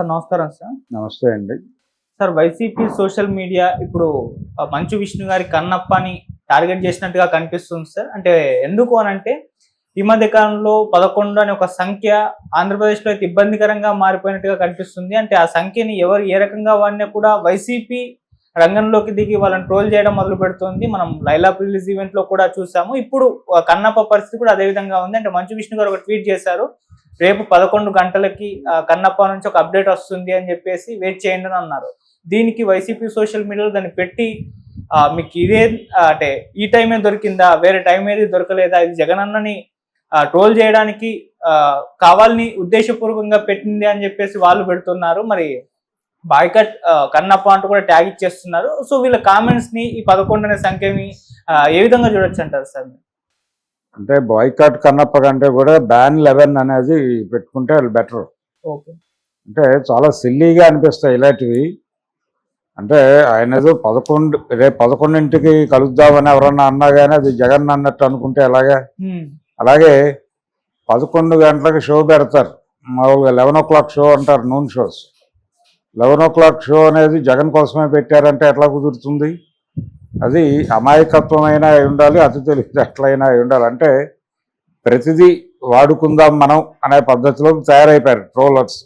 Sir నమస్కారం sir. నమస్తే అండి. సార్ వైసీపీ సోషల్ మీడియా ఇప్పుడు మంచు విష్ణు గారి కన్నప్పని టార్గెట్ చేసినట్టుగా కనిపిస్తుంది సార్. అంటే ఎందుకు అని అంటే ఈ మధ్య కాలంలో పదకొండు అనే ఒక సంఖ్య ఆంధ్రప్రదేశ్లో అయితే ఇబ్బందికరంగా మారిపోయినట్టుగా కనిపిస్తుంది. అంటే ఆ సంఖ్యని ఎవరు ఏ రకంగా వాడినా కూడా వైసీపీ రంగంలోకి దిగి వాళ్ళని ట్రోల్ చేయడం మొదలు పెడుతుంది. మనం లైలా రిలీజ్ ఈవెంట్లో కూడా చూసాము. ఇప్పుడు కన్నప్ప పరిస్థితి కూడా అదే విధంగా ఉంది. అంటే మంచు విష్ణు గారు ఒక ట్వీట్ చేశారు. రేపు పదకొండు గంటలకి కన్నప్ప నుంచి ఒక అప్డేట్ వస్తుంది అని చెప్పేసి వెయిట్ చేయండి అని అన్నారు. దీనికి వైసీపీ సోషల్ మీడియాలో దాన్ని పెట్టి మీకు ఇదే అంటే ఈ టైమే దొరికిందా వేరే టైం ఏది దొరకలేదా ఇది జగనన్నని ట్రోల్ చేయడానికి కావాలని ఉద్దేశపూర్వకంగా పెట్టింది అని చెప్పేసి వాళ్ళు పెడుతున్నారు. మరి బాయ్కట్ కన్నప్ప అంటూ కూడా ట్యాగ్ ఇచ్చేస్తున్నారు. సో వీళ్ళ కామెంట్స్ని ఈ పదకొండు అనే సంఖ్యని ఏ విధంగా చూడొచ్చు అంటారు సార్ మీరు? అంటే బాయ్కాట్ కన్నప్ప కంటే కూడా బ్యాన్ లెవెన్ అనేది పెట్టుకుంటే బెటర్ ఓకే. అంటే చాలా సిల్లీగా అనిపిస్తాయి ఇలాంటివి. అంటే ఆయన ఏదో పదకొండు రేపు పదకొండింటికి కలుద్దామని ఎవరన్నా అన్నా కానీ అది జగన్ అన్నట్టు అనుకుంటే ఎలాగా? హ్మ్. అలాగే పదకొండు గంటలకు షో పెడతారు. మామూలుగా లెవెన్ ఓ క్లాక్ షో అంటారు noon shows eleven o'clock show అనేది జగన్ కోసమే పెట్టారంటే ఎట్లా కుదురుతుంది? అది అమాయకత్వమైనా అయి ఉండాలి అతి తెలివి ఎట్లయినా అయి ఉండాలి. అంటే ప్రతిదీ వాడుకుందాం మనం అనే పద్ధతిలో తయారైపోయారు ట్రోలర్స్.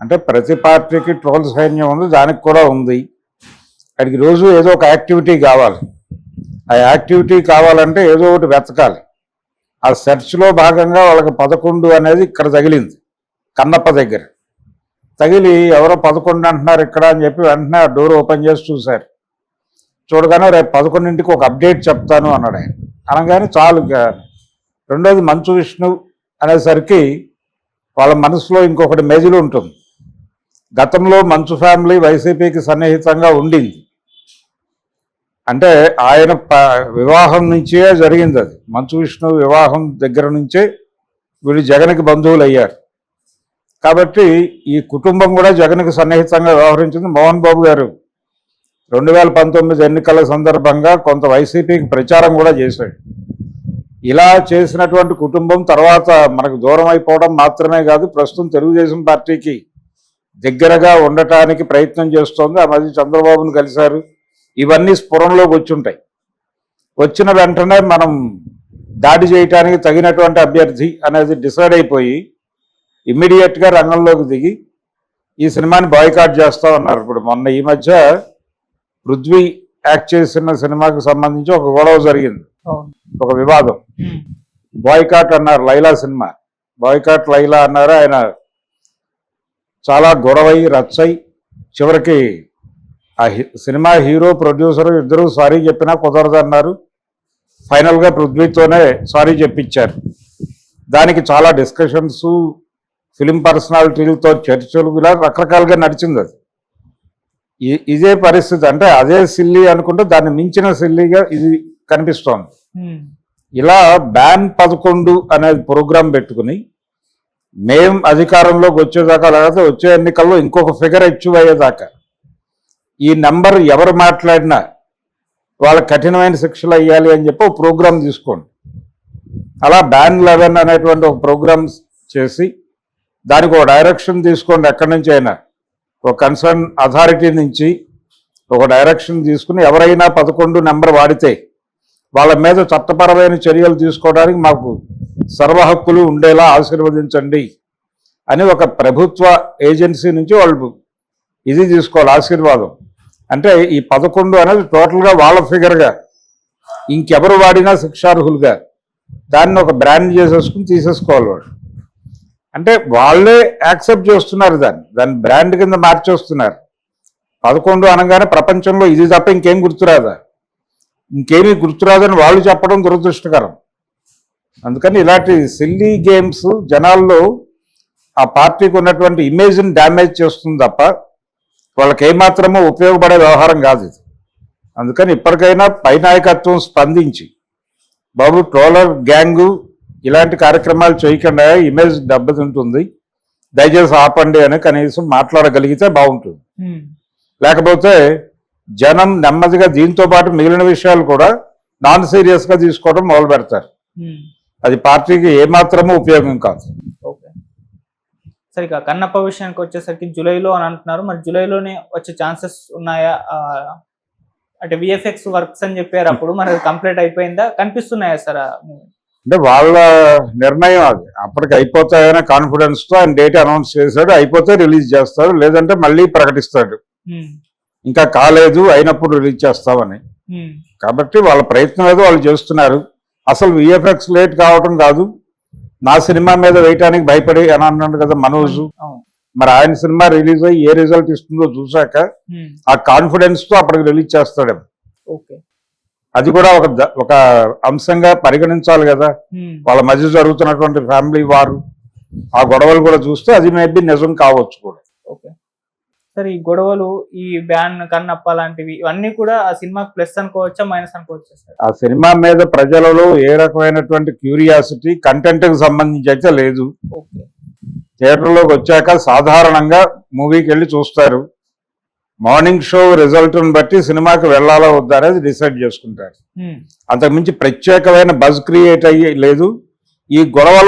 అంటే ప్రతి పార్టీకి ట్రోల్ సైన్యం ఉంది దానికి కూడా ఉంది. అడిగి రోజు ఏదో ఒక యాక్టివిటీ కావాలి. ఆ యాక్టివిటీ కావాలంటే ఏదో ఒకటి వెతకాలి. ఆ సెర్చ్లో భాగంగా వాళ్ళకి పదకొండు అనేది ఇక్కడ తగిలింది కన్నప్ప దగ్గర. తగిలి ఎవరో పదకొండు అంటున్నారు ఇక్కడ అని చెప్పి వెంటనే ఆ డోర్ ఓపెన్ చేసి చూశారు. చూడగానే రేపు పదకొండింటికి ఒక అప్డేట్ చెప్తాను అన్నాడు ఆయన. అనగానే చాలు రెండోది మంచు విష్ణు అనేసరికి వాళ్ళ మనసులో ఇంకొకటి మెజిలు ఉంటుంది. గతంలో మంచు ఫ్యామిలీ వైసీపీకి సన్నిహితంగా ఉండింది. అంటే ఆయన ప- వివాహం నుంచే జరిగింది అది. మంచు విష్ణు వివాహం దగ్గర నుంచే వీళ్ళు జగన్కి బంధువులు అయ్యారు. కాబట్టి ఈ కుటుంబం కూడా జగన్కి సన్నిహితంగా వ్యవహరించింది మోహన్ బాబు గారు. రెండు వేల పంతొమ్మిది ఎన్నికల సందర్భంగా కొంత వైసీపీకి ప్రచారం కూడా చేశాడు. ఇలా చేసినటువంటి కుటుంబం తర్వాత మనకు దూరం అయిపోవడం మాత్రమే కాదు ప్రస్తుతం తెలుగుదేశం పార్టీకి దగ్గరగా ఉండటానికి ప్రయత్నం చేస్తోంది. ఆ మధ్య చంద్రబాబును కలిశారు. ఇవన్నీ స్ఫురంలోకి వచ్చుంటాయి. వచ్చిన వెంటనే మనం దాడి చేయటానికి తగినటువంటి అభ్యర్థి అనేది డిసైడ్ అయిపోయి ఇమ్మీడియట్గా రంగంలోకి దిగి ఈ సినిమాని బాయ్కాట్ చేస్తా ఉన్నారు. ఇప్పుడు మొన్న ఈ మధ్య పృథ్వీ యాక్ట్ చేసిన సినిమాకి సంబంధించి ఒక గొడవ జరిగింది. ఒక వివాదం. బాయ్కాట్ అన్నారు లైలా సినిమా. బాయ్కాట్ లైలా అన్నారు ఆయన. చాలా గొడవై రచ్చై చివరికి ఆ హి- సినిమా హీరో ప్రొడ్యూసర్ ఇద్దరు సారీ చెప్పినా కుదరదు అన్నారు ఫైనల్గా పృథ్వీతోనే సారీ చెప్పించారు. దానికి చాలా డిస్కషన్స్ ఫిలిం పర్సనాలిటీలతో చర్చలు ఇలా రకరకాలుగా నడిచింది అది. ఇదే పరిస్థితి. అంటే అదే సిల్లీ అనుకుంటే దాన్ని మించిన సిల్లీగా ఇది కనిపిస్తోంది. ఇలా బ్యాన్ పదకొండు అనేది ప్రోగ్రాం పెట్టుకుని మేం అధికారంలోకి వచ్చేదాకా లేకపోతే వచ్చే ఎన్నికల్లో ఇంకొక ఫిగర్ అచీవ్ అయ్యేదాకా ఈ నెంబర్ ఎవరు మాట్లాడినా వాళ్ళకి కఠినమైన శిక్షలు అయ్యాలి అని చెప్పి ఒక ప్రోగ్రాం తీసుకోండి. అలా బ్యాన్ లెవెన్ అనేటువంటి ఒక ప్రోగ్రామ్ చేసి దానికి ఒక డైరెక్షన్ తీసుకోండి ఎక్కడి నుంచి అయినా. ఒక కన్సర్న్ అథారిటీ నుంచి ఒక డైరెక్షన్ తీసుకుని ఎవరైనా పదకొండు నెంబర్ వాడితే వాళ్ళ మీద చట్టపరమైన చర్యలు తీసుకోవడానికి మాకు సర్వ హక్కులు ఉండేలా ఆశీర్వదించండి అని ఒక ప్రభుత్వ ఏజెన్సీ నుంచి వాళ్ళు ఇది తీసుకోవాలి ఆశీర్వాదం. అంటే ఈ పదకొండు అనేది టోటల్గా వాళ్ళ ఫిగర్గా ఇంకెవరు వాడినా శిక్షార్హులుగా దాన్ని ఒక బ్రాండ్ చేసేసుకుని తీసేసుకోవాలి వాళ్ళు. అంటే వాళ్ళే యాక్సెప్ట్ చేస్తున్నారు దాన్ని. దాన్ని బ్రాండ్ కింద మార్చేస్తున్నారు. పదకొండు అనగానే ప్రపంచంలో ఇది తప్ప ఇంకేం గుర్తురాదా? ఇంకేమీ గుర్తురాదని వాళ్ళు చెప్పడం దురదృష్టకరం. అందుకని ఇలాంటి సిల్లీ గేమ్స్ జనాల్లో ఆ పార్టీకి ఉన్నటువంటి ఇమేజ్ని డ్యామేజ్ చేస్తుంది తప్ప వాళ్ళకి ఏమాత్రమో ఉపయోగపడే వ్యవహారం కాదు ఇది. అందుకని ఇప్పటికైనా పై నాయకత్వం స్పందించి బాబు ట్రోలర్ గ్యాంగు ఇలాంటి కార్యక్రమాలు చేయకుండా ఇమేజ్ దెబ్బతింటుంది దయచేసి ఆపండి అని కనీసం మాట్లాడగలిగితే బాగుంటుంది. లేకపోతే జనం నెమ్మదిగా దీంతో పాటు మిగిలిన విషయాలు కూడా నాన్ సీరియస్గా తీసుకోవడం మొదలు పెడతారు. అది పార్టీకి ఏమాత్రమూ ఉపయోగం కాదు. ఓకే. సరే ఇక కన్నప్ప విషయానికి వచ్చేసరికి జూలైలో అని అంటున్నారు. మరి జూలైలోనే వచ్చే ఛాన్సెస్ ఉన్నాయా? అంటే విఎఫ్ఎక్స్ వర్క్స్ అని చెప్పారు అప్పుడు. మరి కంప్లీట్ అయిపోయిందా? కనిపిస్తున్నాయా సార్? అంటే వాళ్ళ నిర్ణయం అది. అప్పటికి అయిపోతాయనే కాన్ఫిడెన్స్తో ఆయన డేట్ అనౌన్స్ చేశాడు అయిపోతే రిలీజ్ చేస్తాడు లేదంటే మళ్ళీ ప్రకటిస్తాడు. ఇంకా కాలేదు అయినప్పుడు రిలీజ్ చేస్తామని. కాబట్టి వాళ్ళ ప్రయత్నం ఏదో వాళ్ళు చేస్తున్నారు. అసలు విఎఫ్ఎక్స్ లేట్ కావటం కాదు. నా సినిమా మీద వేయటానికి భయపడి అని అన్నాడు కదా మనోజ్. మరి ఆయన సినిమా రిలీజ్ అయ్యి ఏ రిజల్ట్ ఇస్తుందో చూసాక ఆ కాన్ఫిడెన్స్తో అప్పటికి రిలీజ్ చేస్తాడు ఓకే. అది కూడా ఒక ఒక అంశంగా పరిగణించాలి కదా. వాళ్ళ మధ్య జరుగుతున్నటువంటి ఫ్యామిలీ వారు ఆ గొడవలు కూడా చూస్తే అది మేబీ నిజం కావచ్చు కూడా. ఓకే. సరే ఈ గొడవలు ఈ బ్యాన్ కన్నప్ప లాంటివి ఇవన్నీ కూడా ఆ సినిమాకి ప్లస్ అనుకోవచ్చా మైనస్ అనుకోవచ్చా సార్? ఆ సినిమా మీద ప్రజలలో ఏ రకమైనటువంటి క్యూరియాసిటీ కంటెంట్కి సంబంధించి అయితే లేదు. థియేటర్లోకి వచ్చాక సాధారణంగా మూవీకి వెళ్ళి చూస్తారు. మార్నింగ్ షో రిజల్ట్ బట్టి సినిమాకి వెళ్ళాలా వద్దా అనేది డిసైడ్ చేసుకుంటారు. అంతకుమించి ప్రత్యేకమైన బజ్ క్రియేట్ అయ్యి లేదు. ఈ గొడవల